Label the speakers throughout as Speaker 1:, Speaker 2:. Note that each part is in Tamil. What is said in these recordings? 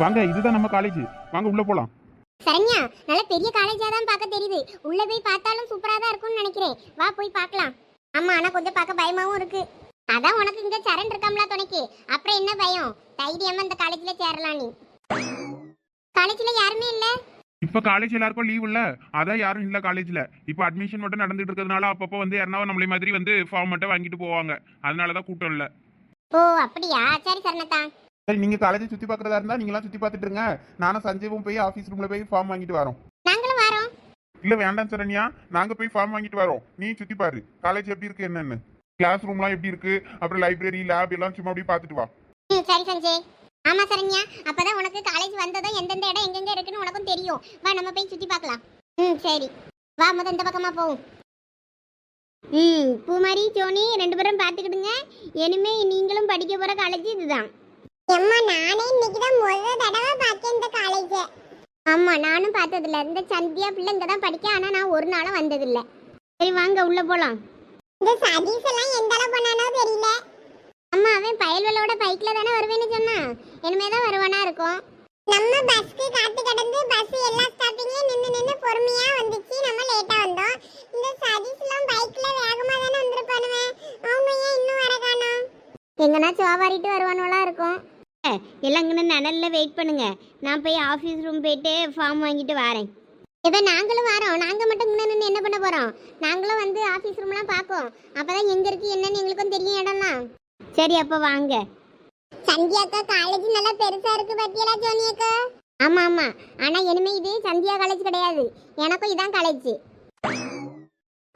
Speaker 1: வாங்க இதுதான் நம்ம காலேஜ் வாங்க உள்ள போலாம்.
Speaker 2: சரண்யா நல்ல பெரிய காலேஜா தான் பார்க்க தெரியுது. உள்ள போய் பார்த்தாலும் சூப்பரா தான் இருக்கும்னு நினைக்கிறேன். வா போய் பார்க்கலாம். ஆமா ஆனா கொஞ்சம் பார்க்க பயமாவும் இருக்கு. அதான் உனக்கு இங்க சரண் இருக்காம்ல துணைக்கு. அப்புறம் என்ன பயம்? தைரியமா இந்த காலேஜ்ல சேரலாம் நீ. காலேஜ்ல யாருமே இல்ல?
Speaker 1: இப்ப காலேஜ் எல்லாருக்கும் லீவ் இல்ல. அதான் யாரும் இல்ல காலேஜ்ல இப்ப அட்மிஷன் மட்டும் நடந்துட்டு இருக்கிறதுனால அப்பப்போ வந்து யாருனாவது நம்மளை மாதிரி வந்து ஃபார்ம் மட்டும் வாங்கிட்டு போவாங்க. அதனாலதான் கூட்டம் இல்ல.
Speaker 2: ஓ அப்படியா? சரி சரணத்தா.
Speaker 1: சரி நீங்க காலேஜ் சுத்தி பாக்குறதா இருந்தா நீங்களாம் சுத்தி பார்த்துட்டு இருங்க. நானும் சஞ்சீவும் போய் ஆபீஸ் ரூம்ல போய் ஃபார்ம் வாங்கிட்டு வரோம்.
Speaker 2: நாங்களும் வரோம்.
Speaker 1: இல்ல வேண்டாம் சரண்யா. நாங்க போய் ஃபார்ம் வாங்கிட்டு வரோம். நீ சுத்தி பாரு. காலேஜ் எப்படி இருக்கு என்னன்னு. கிளாஸ் ரூம்லாம் எப்படி இருக்கு? அப்புறம் லைப்ரரி லேப் எல்லாம் சும்மா அப்படியே பார்த்துட்டு வா.
Speaker 2: ம் சரி சஞ்சய். ஆமா சரண்யா. அப்பதான் உனக்கு காலேஜ் வந்ததும் எந்தெந்த இடம் எங்கெங்க இருக்குன்னு உனக்கும் தெரியும். வா நம்ம போய் சுத்தி பார்க்கலாம். ம் சரி. வா முத இந்த பக்கமா போவோம். ம் பூமாரி சோனி ரெண்டு பேரும் பார்த்துக்கிடுங்க. இனிமே நீங்களும் படிக்க போற காலேஜ் இதுதான்.
Speaker 3: அம்மா நானே இன்னைக்கு தான் முதல் தடவை பார்த்தேன் இந்த காலேஜ்
Speaker 2: ஆமா நானும் பார்த்ததில்ல. இந்த சந்தியா பிள்ளை இங்க தான் படிக்க ஆனா நான் ஒரு நாளும் வந்ததில்ல. சரி வாங்க உள்ள போலாம்.
Speaker 3: இந்த சதீஷ் எல்லாம் எந்த அளவு பண்ணானோ தெரியல.
Speaker 2: அம்மா அவன் பயல்வலோட பைக்ல தானே வருவேன்னு சொன்னான் இனிமே தான் வருவானா இருக்கும்.
Speaker 3: நம்ம பஸ்க்கு காத்து கிடந்து பஸ் எல்லா ஸ்டாப்பிங்லயும் நின்னு நின்னு பொறுமையா வந்துச்சு. நம்ம லேட்டா வந்தோம். இந்த சதீஷ் எல்லாம் பைக்ல வேகமா தானே வந்திருப்பானுவே. அவங்க ஏன் இன்னும்
Speaker 2: எங்கன்னா சோவாரிட்டு வருவானுவலா இருக்கும். எல்லாம் இங்கே நனல்ல வெயிட் பண்ணுங்க. நான் போய் ஆஃபீஸ் ரூம் போயிட்டு ஃபார்ம் வாங்கிட்டு வரேன். இப்போ நாங்களும் வரோம். நாங்கள் மட்டும் இங்கே என்ன பண்ண போகிறோம் நாங்களும் வந்து ஆஃபீஸ் ரூம்லாம் பார்ப்போம். அப்போ தான் எங்கே இருக்குது என்னன்னு எங்களுக்கும் தெரியும் இடம்லாம். சரி அப்போ வாங்க.
Speaker 3: சந்தியா அக்கா காலேஜ் நல்லா பெருசா இருக்கு பத்தியலா ஜோனி அக்கா?
Speaker 2: ஆமாம் ஆமாம் ஆனால் இனிமே இது சந்தியா காலேஜ் கிடையாது. எனக்கும் இதான் காலேஜ்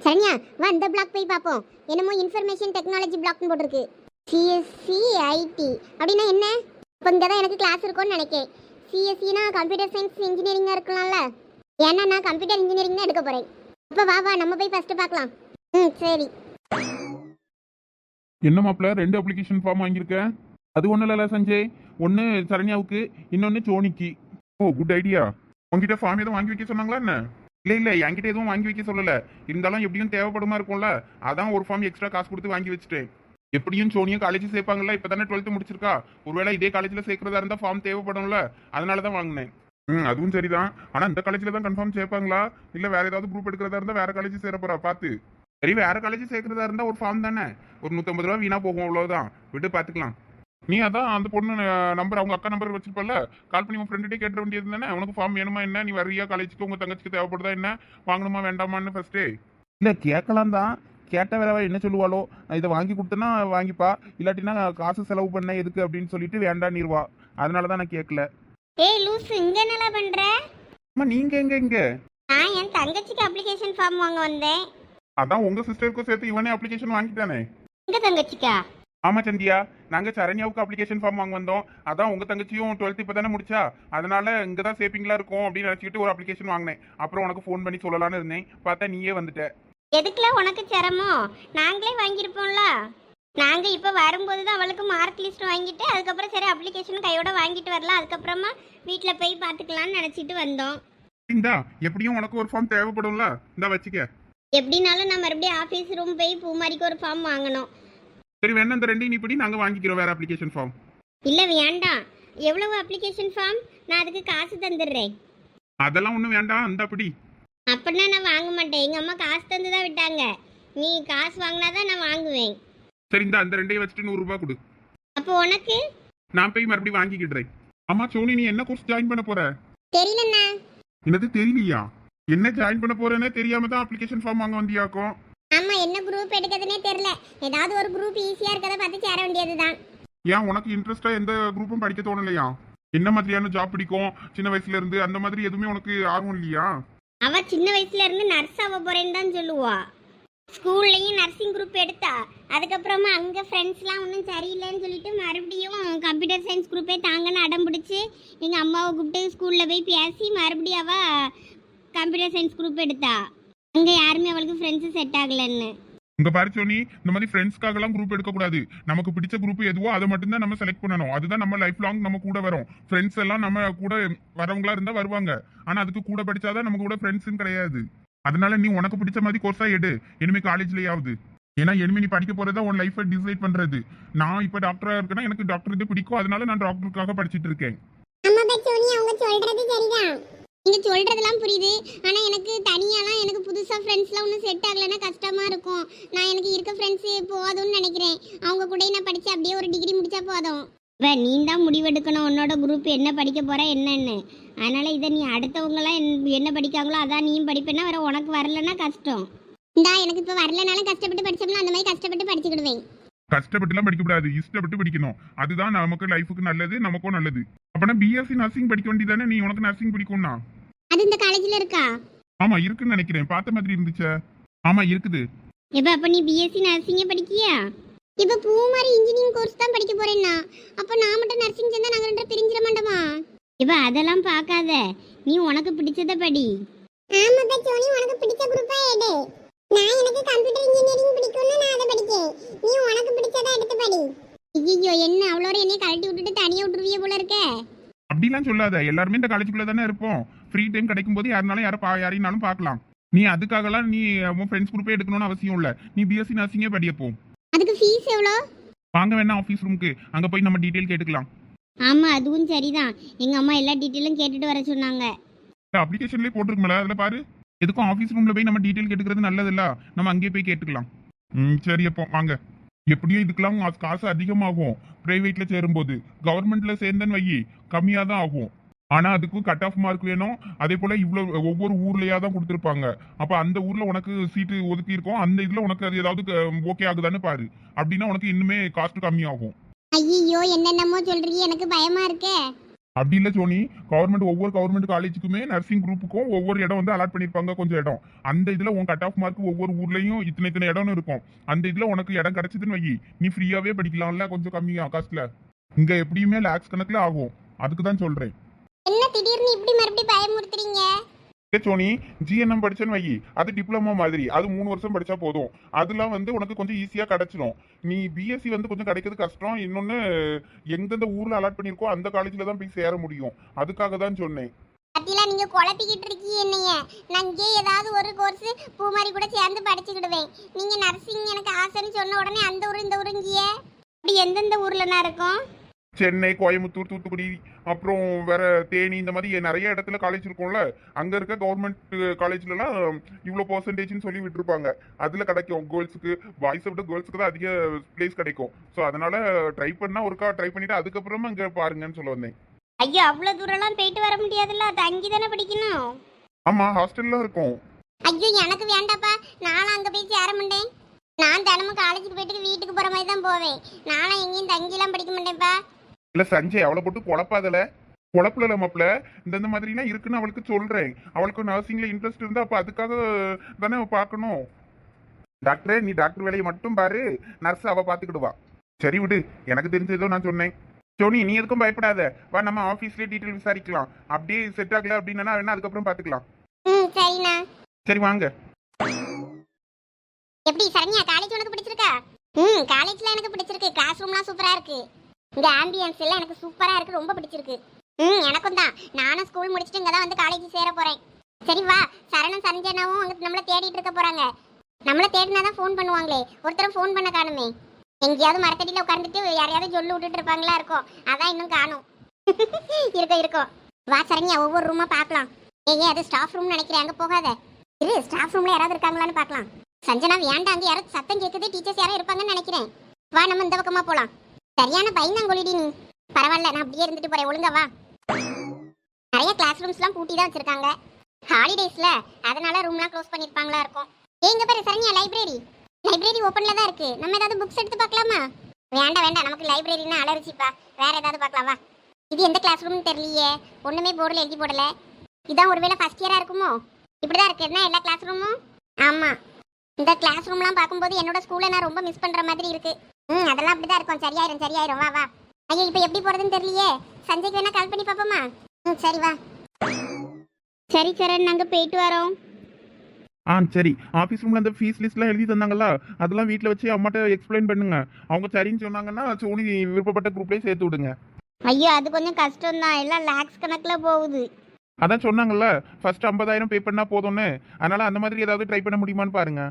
Speaker 2: சரண்யா வா இந்த பிளாக் போய் பார்ப்போம். என்னமோ இன்ஃபர்மேஷன் டெக்னாலஜி பிளாக்னு போட்டிருக்கு. சிஎஸ்சி ஐடி அப்படின்னா என்ன? இப்போ இங்கே தான் எனக்கு கிளாஸ் இருக்கும்னு நினைக்கிறேன் சிஎஸ்சினா கம்ப்யூட்டர் சயின்ஸ் இன்ஜினியரிங்காக இருக்கலாம்ல. ஏன்னா நான் கம்ப்யூட்டர் இன்ஜினியரிங் தான் எடுக்க போகிறேன் அப்போ வா வா நம்ம போய் ஃபஸ்ட்டு பார்க்கலாம். ம் சரி.
Speaker 1: என்ன மாப்பிள்ள ரெண்டு அப்ளிகேஷன் ஃபார்ம் வாங்கியிருக்க? அது ஒன்றும் இல்லைல்ல சஞ்சய். ஒன்று சரண்யாவுக்கு இன்னொன்று சோனிக்கு. ஓ குட் ஐடியா உங்ககிட்ட ஃபார்ம் எதுவும் வாங்கி வைக்க சொன்னாங்களா என்ன? இல்லை இல்லை என்கிட்ட எதுவும் வாங்கி வைக்க சொல்லலை. இருந்தாலும் எப்படியும் தேவைப்படுமா இருக்கும்ல? அதான் ஒரு ஃபார்ம் எக்ஸ்ட்ரா காசு கொடுத்து வாங்கி வச்சுட்டேன். எப்படியும் சோனியும் காலேஜ் சேர்ப்பாங்கல்ல? இப்போ தானே டுவெல்த்து முடிச்சிருக்கா? ஒருவேளை இதே காலேஜில் சேர்க்கறதா இருந்தால் ஃபார்ம் தேவைப்படும்ல? அதனால தான் வாங்கினேன். ம் அதுவும் சரிதான். ஆனால் இந்த காலேஜில் தான் கன்ஃபார்ம் சேர்ப்பாங்களா? இல்லை வேற ஏதாவது குரூப் எடுக்கிறதா இருந்தால் வேற காலேஜ் சேர போறா? பார்த்து சரி வேற காலேஜ் சேர்க்கறதா இருந்தால் ஒரு ஃபார்ம் தானே? ஒரு நூற்றம்பது ரூபா வீணா போகும் அவ்வளோதான் விட்டு பார்த்துக்கலாம் நீ அதான் அந்த பொண்ணு நம்பர் அவங்க அக்கா நம்பர் வச்சிருப்பல கால் பண்ணி உன் ஃப்ரெண்டுகிட்டே கேட்ட வேண்டியது தானே? உனக்கு ஃபார்ம் வேணுமா என்ன? நீ வரியா காலேஜுக்கு உங்க தங்கச்சிக்கு தேவைப்படுதா என்ன? வாங்கணுமா வேண்டாமான்னு ஃபர்ஸ்டே இல்லை கேட்கலாம் தான் கேட்ட அவ என்ன சொல்லுவாளோ? இதை வாங்கி கொடுத்தனா வாங்கிப்பா. இல்லாட்டினா காசு செலவு பண்ண எதுக்கு அப்படின்னு சொல்லிட்டு வேண்டான்னிருவா அதனால தான் நான் கேட்கல
Speaker 2: ஏய் லூஸ் இங்கே என்னலாம் பண்ணுற
Speaker 1: அம்மா நீங்க எங்க இங்க?
Speaker 2: நான் என் தங்கச்சிக்கு அப்ளிகேஷன் ஃபார்ம் வாங்க வந்தேன்.
Speaker 1: அதான் உங்க சிஸ்டருக்கும் சேர்த்து இவனே அப்ளிகேஷன் வாங்கிட்டானே
Speaker 2: எங்க தங்கச்சிக்கா?
Speaker 1: ஆமா சந்தியா. நாங்க சரண்யாவுக்கு அப்ளிகேஷன் ஃபார்ம் வாங்க வந்தோம். அதான் உங்க தங்கச்சியும் டுவெல்த் இப்போ தானே முடிச்சா? அதனால இங்க தான் சேப்பிங்களா இருக்கும் அப்படின்னு நினச்சிக்கிட்டு ஒரு அப்ளிகேஷன் வாங்கினேன். அப்புறம் உனக்கு ஃபோன் பண்ணி சொல்லலாம்னு இருந்தேன். பார்த்தா நீயே வந்துட்ட.
Speaker 2: எதுக்குல உனக்கு சிரமம்? நாங்களே வாங்கியிருப்போம்ல. நாங்கள் இப்போ வரும்போது தான் அவளுக்கு மார்க் லிஸ்ட் வாங்கிட்டு அதுக்கப்புறம் சரி அப்ளிகேஷன் கையோட வாங்கிட்டு வரலாம் அதுக்கப்புறமா வீட்டில் போய் பார்த்துக்கலாம்னு நினச்சிட்டு வந்தோம்.
Speaker 1: இந்தா எப்படியும் உனக்கு ஒரு ஃபார்ம் தேவைப்படும்ல? இந்தா வச்சுக்க.
Speaker 2: எப்படினாலும் நான் மறுபடியும் ஆஃபீஸ் ரூம் போய் பூமாரிக்கு ஒரு ஃபார்ம் வாங்கணும்.
Speaker 1: சரி வேணா இந்த ரெண்டையும் இப்படி நாங்க வாங்கிக்கிறோம் வேற அப்ளிகேஷன் ஃபார்ம்
Speaker 2: இல்லை வேண்டாம். எவ்வளவு அப்ளிகேஷன் ஃபார்ம் நான் அதுக்கு காசு தந்துடுறேன்.
Speaker 1: அதெல்லாம் ஒன்றும் வேண்டாம். இந்த அப்படி
Speaker 2: அப்படின்னா நான் வாங்க மாட்டேன். எங்கள் அம்மா காசு தந்து தான் விட்டாங்க. நீ காசு வாங்கினா தான் நான் வாங்குவேன்.
Speaker 1: சரி இந்த அந்த ரெண்டையும் வச்சுட்டு நூறு ரூபாய் கொடு.
Speaker 2: அப்போ உனக்கு?
Speaker 1: நான் போய் மறுபடியும் வாங்கிக்கிடுறேன். ஆமா சோனி நீ என்ன கோர்ஸ் ஜாயின் பண்ண போற?
Speaker 2: தெரியலண்ணா.
Speaker 1: என்னது தெரியலையா? என்ன ஜாயின் பண்ண போறேன்னே தெரியாம தான் அப்ளிகேஷன் ஃபார்ம் வாங்க வந்தியாக்கும்?
Speaker 2: ஆமா என்ன குரூப் எடுக்கிறதுனே தெரியல. ஏதாவது ஒரு குரூப் ஈஸியா இருக்கதை பார்த்து சேர வேண்டியதுதான்.
Speaker 1: ஏன் உனக்கு இன்ட்ரெஸ்டா எந்த குரூப்பும் படிக்க தோணலையா? என்ன மாதிரியான ஜாப் பிடிக்கும்? சின்ன வயசுல இருந்து அந்த மாதிரி எதுவுமே உனக்கு ஆர்வம் இல்லையா?
Speaker 2: அவ சின்ன வயசுல இருந்து நர்ஸ் ஆக போறேன்னு தான் சொல்லுவா. ஸ்கூல்லையும் நர்சிங் குரூப் எடுத்தா. அதுக்கப்புறமா அங்கே ஃப்ரெண்ட்ஸ்லாம் ஒன்றும் சரியில்லைன்னு சொல்லிட்டு மறுபடியும் கம்ப்யூட்டர் சயின்ஸ் குரூப்பே தாங்கன்னு அடம் பிடிச்சி எங்கள் அம்மாவை கூப்பிட்டு ஸ்கூலில் போய் பேசி மறுபடியும் அவள் கம்ப்யூட்டர் சயின்ஸ் குரூப் எடுத்தா. அங்கே யாருமே அவளுக்கு ஃப்ரெண்ட்ஸு செட் ஆகலைன்னு.
Speaker 1: இங்க பாரு சோனி இந்த மாதிரி ஃப்ரெண்ட்ஸ்க்காக எல்லாம் குரூப் எடுக்க கூடாது நமக்கு பிடிச்ச குரூப் எதுவோ அதை மட்டும்தான் நம்ம செலக்ட் பண்ணணும். அதுதான் நம்ம லைஃப் லாங் நம்ம கூட வரும். ஃப்ரெண்ட்ஸ் எல்லாம் நம்ம கூட வரவங்களா இருந்தா வருவாங்க. ஆனா அதுக்கு கூட படிச்சாதான் நம்ம கூட ஃப்ரெண்ட்ஸும் கிடையாது. அதனால நீ உனக்கு பிடிச்ச மாதிரி கோர்ஸா எடு. இனிமே காலேஜ்லயாவது ஏன்னா இனிமே நீ படிக்க போறதா உன் லைஃபை டிசைட் பண்றது. நான் இப்ப டாக்டரா இருக்கேன்னா எனக்கு டாக்டர் இது பிடிக்கும். அதனால நான் டாக்டருக்காக படிச்சிட்டு இருக்கேன்
Speaker 3: நம்ம சோனி அவங்க சொல்றது சரிதான்
Speaker 2: நீங்கள் சொல்கிறதெல்லாம் புரியுது. ஆனால் எனக்கு தனியாலாம் எனக்கு புதுசாக ஃப்ரெண்ட்ஸ்லாம் ஒன்றும் செட் ஆகலைன்னா கஷ்டமா இருக்கும். நான் எனக்கு இருக்க ஃப்ரெண்ட்ஸு போதும்னு நினைக்கிறேன். அவங்க கூட நான் படித்து அப்படியே ஒரு டிகிரி முடித்தா போதும். வே நீ தான் முடிவெடுக்கணும். உன்னோட குரூப் என்ன படிக்க போகிற என்னன்னு. அதனால் இதை நீ அடுத்தவங்களாம் என்ன- படிக்காங்களோ அதான் நீயும் படிப்பேன்னா வேற உனக்கு வரலன்னா கஷ்டம். இந்தா எனக்கு இப்போ வரலனாலும் கஷ்டப்பட்டு படித்தோம்னா அந்த மாதிரி கஷ்டப்பட்டு படிச்சுக்கிடுவேன்.
Speaker 1: கஷ்டப்பட்டுலாம் படிக்கக்கூடாது. இஷ்டப்பட்டு படிக்கணும். அதுதான் நமக்கு லைஃபுக்கு நல்லது நமக்கும் நல்லது. அப்பனா பிஎஸ்சி நர்சிங் படிக்க வேண்டியதானே நீ உனக்கு நர்சிங் பிடிக்கும்னா?
Speaker 2: அது இந்த காலேஜ்ல இருக்கா?
Speaker 1: ஆமா இருக்குன்னு நினைக்கிறேன். பார்த்த மாதிரி இருந்துச்சே. ஆமா இருக்குது.
Speaker 2: எப்ப அப்ப நீ பிஎஸ்சி நர்சிங்கே படிக்கியா? இப்ப பூ மாதிரி இன்ஜினியரிங் கோர்ஸ் தான் படிக்க போறேன்னா அப்ப நான் மட்டும் நர்சிங் சேர்ந்தா நாங்க ரெண்டு பிரிஞ்சிட மாட்டோமா? இப்ப அதெல்லாம் பார்க்காத. நீ உனக்கு பிடிச்சத படி.
Speaker 3: ஆமாப்பா சோனி உனக்கு பிடிச்ச குரூப்பா எடு. நான் எனக்கு கம்ப்யூட்டர் இன்ஜினியரிங் பிடிக்கும்னு நான் அதை படிக்கேன் நீ உனக்கு பிடிச்சதை எடுத்து படி.
Speaker 2: ஐயோ என்ன? அவ்வளோ என்னைய கழட்டி விட்டுட்டு தனியா விட்டுருவிய போல இருக்கே.
Speaker 1: அப்படிலாம் சொல்லாத. எல்லாருமே இந்த காலேஜுக்குள்ள தானே இருப்போம். ஃப்ரீ டைம் கிடைக்கும் போது யாருனாலும் யாரை பா யாரையும் பார்க்கலாம். நீ அதுக்காகலாம் நீ உன் ஃப்ரெண்ட்ஸ் குரூப்பே எடுக்கணும்னு அவசியம் இல்லை. நீ பிஎஸ்சி நர்சிங்கே படியப்போ
Speaker 2: அதுக்கு ஃபீஸ் எவ்வளோ
Speaker 1: வாங்க வேணா ஆஃபீஸ் ரூமுக்கு அங்கே போய் நம்ம டீட்டெயில் கேட்டுக்கலாம்.
Speaker 2: ஆமா அதுவும் சரிதான். எங்க அம்மா எல்லா டீட்டெயிலும் கேட்டுட்டு வர சொன்னாங்க.
Speaker 1: அப்ளிகேஷன்லேயே போட்டிருக்குமல அதில் பாரு. எதுக்கும் ஆஃபீஸ் ரூமில் போய் நம்ம டீட்டெயில் கேட்டுக்கிறது நல்லதில்ல. நம்ம அங்கேயே போய் கேட்டுக்கலாம். ம் சரி அப்போ வாங்க. எப்படியும் இதுக்கெல்லாம் காசு- அதிகமாகும். ப்ரைவேட்டில் சேரும்போது. கவர்மெண்ட்டில் சேர்ந்தேன்னு வையி. கம்மியாக தான் ஆகும். ஆனால் அதுக்கும் கட் ஆஃப் மார்க் வேணும். அதே போல் இவ்வளோ ஒவ்வொரு ஊர்லேயா தான் கொடுத்துருப்பாங்க. அப்போ அந்த ஊரில் உனக்கு சீட்டு ஒதுக்கி இருக்கும். அந்த இதில் உனக்கு அது ஏதாவது ஓகே ஆகுதான்னு பாரு. அப்படின்னா உனக்கு இன்னுமே காஸ்ட் கம்மியாகும்.
Speaker 2: ஐயோ என்னென்னமோ சொல்றீங்க. எனக்கு பயமா இருக்கே.
Speaker 1: அப்படி இல்லை சோனி. கவர்மெண்ட் ஒவ்வொரு கவர்மெண்ட் காலேஜுக்குமே நர்சிங் குரூப்புக்கும் ஒவ்வொரு இடம் வந்து அலாட் பண்ணியிருப்பாங்க கொஞ்சம் இடம். அந்த இதில் உன் கட் ஆஃப் மார்க் ஒவ்வொரு ஊர்லேயும் இத்தனை இத்தனை இடம்னு இருக்கும். அந்த இதில் உனக்கு இடம் கிடைச்சதுன்னு வை. நீ ஃப்ரீயாகவே படிக்கலாம்ல கொஞ்சம் கம்மியாக காஸ்ட்டில் இங்கே எப்படியுமே லேக்ஸ் கணக்கில் ஆகும். அதுக்கு தான் சொல்கிறேன்
Speaker 2: என்ன திடீர்னு இப்படி மறுபடியும் பயமுறுத்துறீங்க?
Speaker 1: ஏ சோனி ஜிஎன்எம் படிச்சேன்னு வை. அது டிப்ளமோ மாதிரி. அது மூணு வருஷம் படிச்சா போதும். அதெல்லாம் வந்து உனக்கு கொஞ்சம் ஈஸியாக கிடைச்சிடும் நீ பிஎஸ்சி வந்து கொஞ்சம் கிடைக்கிறது கஷ்டம். இன்னொன்று எந்தெந்த ஊரில் அலாட் பண்ணியிருக்கோ அந்த காலேஜில் தான் போய் சேர முடியும். அதுக்காக தான் சொன்னேன்.
Speaker 2: பத்திலாம் நீங்க குழப்பிக்கிட்டு இருக்கீங்க என்னைய. நான் இங்கே ஏதாவது ஒரு கோர்ஸ் பூ மாதிரி கூட சேர்ந்து படிச்சுக்கிடுவேன். நீங்க நர்சிங் எனக்கு ஆசைன்னு சொன்ன உடனே அந்த ஊர் இந்த ஊருங்கிய? அப்படி எந்தெந்த ஊர்லனா இருக்கும்?
Speaker 1: சென்னை கோயம்புத்தூர் தூத்துக்குடி அப்புறம் வேற தேனி இந்த மாதிரி நிறைய இடத்துல காலேஜ் இருக்கும்ல அங்க இருக்க கவர்மெண்ட் காலேஜ்லலாம் இவ்வளோ பர்சன்டேஜ்னு சொல்லி விட்டுருப்பாங்க. அதுல கிடைக்கும். கேர்ள்ஸுக்கு பாய்ஸை விட கேர்ள்ஸுக்கு தான் அதிக பிளேஸ் கிடைக்கும். ஸோ அதனால ட்ரை பண்ணா ஒருக்கா ட்ரை பண்ணிட்டு அதுக்கப்புறமா இங்க பாருங்கன்னு சொல்ல வந்தேன்.
Speaker 2: ஐயோ அவ்வளோ தூரம்லாம் போயிட்டு வர முடியாதுல்ல? தங்கி தானே படிக்கணும்?
Speaker 1: ஆமா ஹாஸ்டல்ல இருக்கும்.
Speaker 2: ஐயோ எனக்கு வேண்டாப்பா. நானும் அங்கே போய் சேர மாட்டேன். நான் தினமும் காலேஜுக்கு போயிட்டு வீட்டுக்கு போகிற மாதிரி தான் போவேன். நானும் எங்கேயும் தங்கிலாம் படிக்க மாட்டேன்ப்பா.
Speaker 1: இல்ல சஞ்சய் அவளை போட்டு குழப்பாதல குழப்பல மாப்பிள இந்த மாதிரிலாம் இருக்குன்னு அவளுக்கு சொல்றேன். அவளுக்கு நர்சிங்ல இன்ட்ரெஸ்ட் இருந்தா அப்ப அதுக்காக தானே பார்க்கணும் டாக்டரே நீ டாக்டர் வேலையை மட்டும் பாரு. நர்ஸ் அவ பாத்துக்கிடுவா. சரி விடு. எனக்கு தெரிஞ்சதோ நான் சொன்னேன். சோனி நீ எதுக்கும் பயப்படாத. வா நம்ம ஆஃபீஸ்லயே டீட்டெயில் விசாரிக்கலாம். அப்படியே செட் ஆகல அப்படின்னா வேணா அதுக்கப்புறம் பாத்துக்கலாம். சரி வாங்க.
Speaker 2: எப்படி சரண்யா காலேஜ் உனக்கு பிடிச்சிருக்கா? ம் காலேஜ்ல எனக்கு பிடிச்சிருக்கு. கிளாஸ் ரூம்லாம் சூப்பரா இருக்கு. இந்த ஆம்பியன்ஸ் எல்லாம் எனக்கு சூப்பராக இருக்கு ரொம்ப பிடிச்சிருக்கு. ம் எனக்கும் தான். நானும் ஸ்கூல் முடிச்சுட்டு இங்கே தான் வந்து காலேஜ் சேர போறேன். சரி வா சரணம் சரஞ்சனாவும் அங்கே நம்மள தேடிட்டு இருக்க போறாங்க. நம்மள தேடினா தான் ஃபோன் பண்ணுவாங்களே ஒருத்தரும் ஃபோன் பண்ண காணுமே. எங்கேயாவது மரத்தடியில் உட்காந்துட்டு யாரையாவது சொல்லு விட்டுட்டு இருப்பாங்களா இருக்கும் அதான் இன்னும் காணும். இருக்கும் இருக்கும் வா சரண்யா ஒவ்வொரு ரூமாக பார்க்கலாம். ஏய் அது ஸ்டாஃப் ரூம் நினைக்கிறேன் அங்கே போகாத. இரு ஸ்டாஃப் ரூம்ல யாராவது இருக்காங்களான்னு பார்க்கலாம். சஞ்சனா வேண்டாம் அங்கே யாராவது சத்தம் கேட்குது டீச்சர்ஸ் யாரும் இருப்பாங்கன்னு நினைக்கிறேன். வா நம்ம இந்த பக்கமா போகலாம் சரியான பயந்தாங்கொழிடி நீ. பரவாயில்ல நான் அப்படியே இருந்துட்டு போறேன். ஒழுங்கா வா. நிறைய கிளாஸ் ரூம்ஸ்லாம் பூட்டி தான் வச்சிருக்காங்க. ஹாலிடேஸ்ல அதனால ரூம்லாம் க்ளோஸ் பண்ணிருப்பாங்களா இருக்கும். எங்க பாரு சரண்யா லைப்ரரி லைப்ரரி ஓப்பன்ல தான் இருக்கு. நம்ம ஏதாவது புக்ஸ் எடுத்து பார்க்கலாமா? வேண்டாம் வேண்டாம். நமக்கு லைப்ரரினா அலர்ஜிப்பா வேற ஏதாவது பார்க்கலாம் வா. இது எந்த கிளாஸ் ரூம்னு தெரியலையே. ஒண்ணுமே போர்டில் எழுதி போடல. இதான் ஒருவேளை ஃபர்ஸ்ட் இயரா இருக்குமோ? இப்படிதான் இருக்கு. என்ன எல்லா கிளாஸ் ரூமும் ஆமா. இந்த கிளாஸ் ரூம்லாம் பார்க்கும்போது என்னோட ஸ்கூலை நான் ரொம்ப மிஸ் பண்ற மாதிரி இருக்கு. ம் அதெல்லாம் அப்படிதான் இருக்கும். சரியாயிரும் சரியாயிரும். வா வா. ஐயோ இப்போ எப்படி போறதுன்னு தெரியலையே. சஞ்சய்க்கு வேணா கால் பண்ணி பார்ப்போமா ம் சரி வா. சரி சரண் நாங்க போயிட்டு வரோம்.
Speaker 1: ஆ சரி. ஆஃபீஸ் ரூம்ல அந்த ஃபீஸ் லிஸ்ட்லாம் எழுதி தந்தாங்களா அதெல்லாம் வீட்டில் வச்சு அம்மாட்ட எக்ஸ்பிளைன் பண்ணுங்க. அவங்க சரின்னு சொன்னாங்கன்னா சோனி விருப்பப்பட்ட குரூப்லேயே சேர்த்து விடுங்க.
Speaker 2: ஐயோ அது கொஞ்சம் கஷ்டம் தான் எல்லாம் லேக்ஸ் கணக்கில் போகுது.
Speaker 1: அதான் சொன்னாங்கல்ல ஃபர்ஸ்ட் ஐம்பதாயிரம் பே பண்ணா போதும்னு. அதனால அந்த மாதிரி ஏதாவது ட்ரை பண்ண முடியுமான்னு பாருங்க.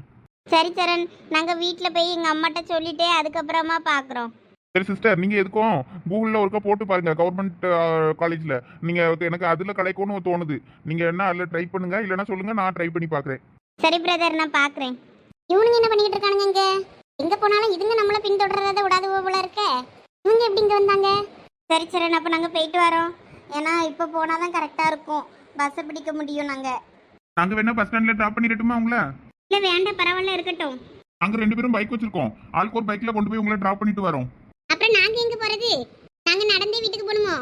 Speaker 2: சரி சரண் நாங்க வீட்டில் போய் எங்க அம்மாட்ட சொல்லிட்டே அதுக்கப்புறமா பார்க்குறோம்
Speaker 1: சரி சிஸ்டர் நீங்க எதுக்கும் கூகுளில் ஒருக்கா போட்டு பாருங்க கவர்மெண்ட் காலேஜ்ல நீங்க எனக்கு அதுல கிடைக்கும்னு தோணுது. நீங்க என்ன அதுல ட்ரை பண்ணுங்க இல்லைன்னா சொல்லுங்க நான் ட்ரை பண்ணி பார்க்கறேன்
Speaker 2: சரி பிரதர் நான் பார்க்குறேன் இவனுங்க என்ன பண்ணிக்கிட்டு இருக்கானுங்க இங்க? எங்க போனாலும் இதுங்க நம்மள பின்தொடர்றத விடாது போல இருக்க. இவங்க எப்படி இங்க வந்தாங்க? சரி சரி அப்ப நாங்க போயிட்டு வரோம். ஏன்னா இப்ப போனாதான் கரெக்டா இருக்கும். பஸ் பிடிக்க முடியும் நாங்க.
Speaker 1: நாங்க வேணா பஸ் ஸ்டாண்ட்ல டிராப் பண்ணிடட்டுமா உங்களை?
Speaker 2: இல்ல வேண்டாம் பரவாயில்ல இருக்கட்டும்.
Speaker 1: நாங்க ரெண்டு பேரும் பைக் வச்சிருக்கோம். ஆளுக்கு ஒரு பைக்ல கொண்டு போய் உங்களை டிராப் பண்ணிட்டு வரோம்.
Speaker 2: அப்புறம் நாங்க எங்க போறது? நாங்க நடந்தே வீட்டுக்கு போகணுமோ?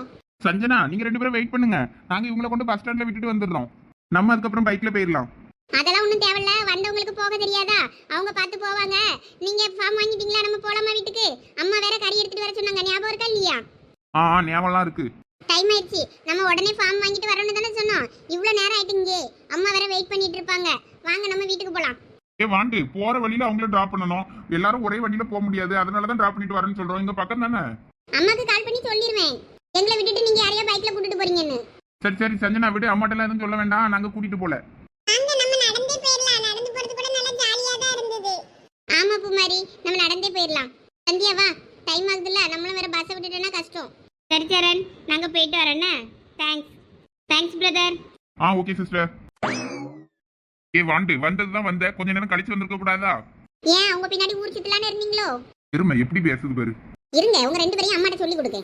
Speaker 1: சஞ்சனா நீங்க ரெண்டு பேரும் வெயிட் பண்ணுங்க. நாங்க இவங்களை கொண்டு பஸ் ஸ்டாண்ட்ல விட்டுட்டு வந்துடுறோம். நம்ம அதுக்கப்புறம் பைக்ல போயிடலாம்.
Speaker 2: அதெல்லாம் ஒன்றும் தேவையில்ல. வந்தவங்களுக்கு போக தெரியாதா? அவங்க பார்த்து போவாங்க. நீங்க ஃபார்ம் வாங்கிட்டீங்களா? நம்ம போலாமா வீட்டுக்கு? அம்மா வேற கறி எடுத்துட்டு வர சொன்னாங்க. ஞாபகம் இருக்கா இல்லையா?
Speaker 1: ஆ ஆ, ஞாபகம்லாம் இருக்கு.
Speaker 2: டைம் ஆயிடுச்சு. நம்ம உடனே ஃபார்ம் வாங்கிட்டு வரணும்னு தானே சொன்னோம். இவ்வளோ நேரம் ஆயிட்டு இங்கே. அம்மா வேற வெயிட் பண்ணிட்டு இருப்பாங்க. வாங்க நம்ம வீட்டுக்கு போலாம்.
Speaker 1: ஏ வாண்டு போற வழியில அவங்கள டிராப் பண்ணணும். எல்லாரும் ஒரே வண்டியில போக முடியாது. அதனால தான் டிராப் பண்ணிட்டு வரேன்னு சொல்றோம். இங்க பக்கம் தானே?
Speaker 2: அம்மாக்கு கால் பண்ணி சொல்லிடுவேன் எங்களை விட்டுட்டு நீங்க யாரையா பைக்ல கூட்டிட்டு போறீங்கன்னு.
Speaker 1: சரி சரி சஞ்சனா விடு. அம்மாட்டெல்லாம் எதுவும் சொல்ல வேண்டாம். நாங்க கூட்டிட்டு போல.
Speaker 3: அங்க நம்ம நடந்தே போயிடலாம் நடந்து போறது கூட நல்லா ஜாலியா தான் இருந்தது.
Speaker 2: ஆமா பூமாரி. நம்ம நடந்தே போயிடலாம் சந்தியா வா. டைம் ஆகுதுல்ல. நம்மளும் வேற பஸ்ஸை விட்டுட்டோன்னா கஷ்டம். சரி சரண். நாங்க போயிட்டு வரோண்ணே thanks thanks brother
Speaker 1: ah okay sister ஏ வாண்டு வந்ததுதான் வந்த. கொஞ்ச நேரம் கழிச்சு வந்திருக்க கூடாதா?
Speaker 2: ஏன் அவங்க பின்னாடி ஊர் சுத்தலான்னு இருந்தீங்களோ?
Speaker 1: இருமை எப்படி பேசுது பாரு.
Speaker 2: இருங்க உங்க ரெண்டு பேரையும் அம்மாட்ட சொல்லி கொடுங்க